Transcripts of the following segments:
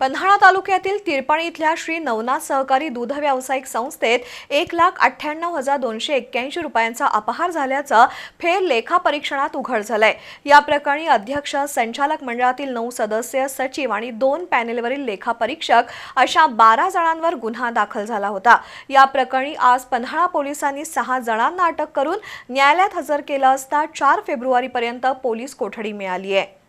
पन्हाळा तालुक्यातील तिरपाणी इथल्या श्री नवनाथ सहकारी दूध व्यावसायिक संस्थेत एक लाख अठ्ठ्याण्णव हजार दोनशे एक्क्याऐंशी रुपयांचा अपहार झाल्याचं फेर लेखापरीक्षणात उघड झालंय. या प्रकरणी अध्यक्ष संचालक मंडळातील नऊ सदस्य सचिव आणि दोन पॅनेलवरील लेखापरीक्षक अशा बारा जणांवर गुन्हा दाखल झाला होता. या प्रकरणी आज पन्हाळा पोलिसांनी सहा जणांना अटक करून न्यायालयात हजर केलं असता चार फेब्रुवारीपर्यंत पोलीस कोठडी मिळाली आहे.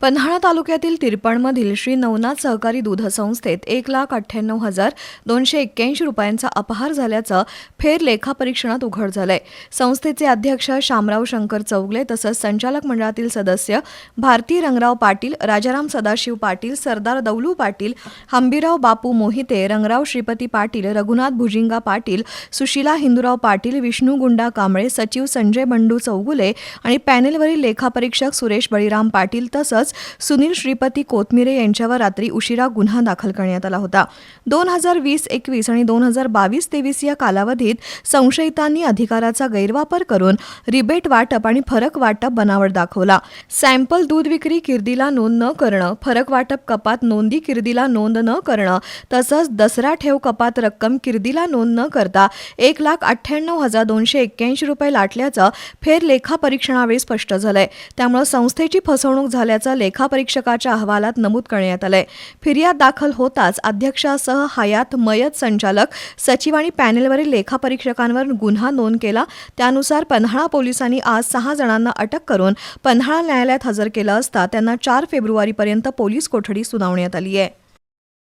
पन्हाळा तालुक्यातील तिरपणमधील श्री नवनाथ सहकारी दूध संस्थेत एक लाख अठ्ठ्याण्णव हजार दोनशे एक्क्याऐंशी रुपयांचा अपहार झाल्याचं फेर लेखापरीक्षणात उघड झालंय. संस्थेचे अध्यक्ष शामराव शंकर चौगले तसंच संचालक मंडळातील सदस्य भारती रंगराव पाटील राजाराम सदाशिव पाटील सरदार दौलू पाटील हंबीराव बापू मोहिते रंगराव श्रीपती पाटील रघुनाथ भुजिंगा पाटील सुशीला हिंदूराव पाटील विष्णू गुंडा कांबळे सचिव संजय बंडू चौगुले आणि पॅनेलवरील लेखापरीक्षक सुरेश बळीराम पाटील तसंच सुनील श्रीपती कोथमिरे यांच्यावर रात्री उशिरा गुन्हा दाखल करण्यात आला होता. दोन हजार वीस एकवीस आणि दोन हजार बावीस तेवीस या कालावधीत संशयितांनी अधिकाराचा गैरवापर करून रिबेट वाटप आणि फरक वाटप बनावट दाखवला. सॅम्पल दूध विक्री किर्दीला नोंद न करणं फरक वाटप कपात नोंदी किर्दीला नोंद न करणं तसंच दसरा ठेव कपात रक्कम किर्दीला नोंद न करता एक लाख अठ्ठ्याण्णव हजार दोनशे एक्क्याऐंशी रुपये लाटल्याचं फेर परीक्षणावेळी स्पष्ट झालंय. त्यामुळे संस्थेची फसवणूक झाल्याचं लेखापरीक्षकाच्या अहवालात नमूद करण्यात आलंय. फिर्याद दाखल होताच अध्यक्षासह हयात मयत संचालक सचिव आणि पॅनेलवरील लेखापरीक्षकांवर गुन्हा नोंद केला. त्यानुसार पन्हाळा पोलिसांनी आज सहा जणांना अटक करून पन्हाळा न्यायालयात हजर केलं असता त्यांना चार फेब्रुवारीपर्यंत पोलीस कोठडी सुनावण्यात आली आहे.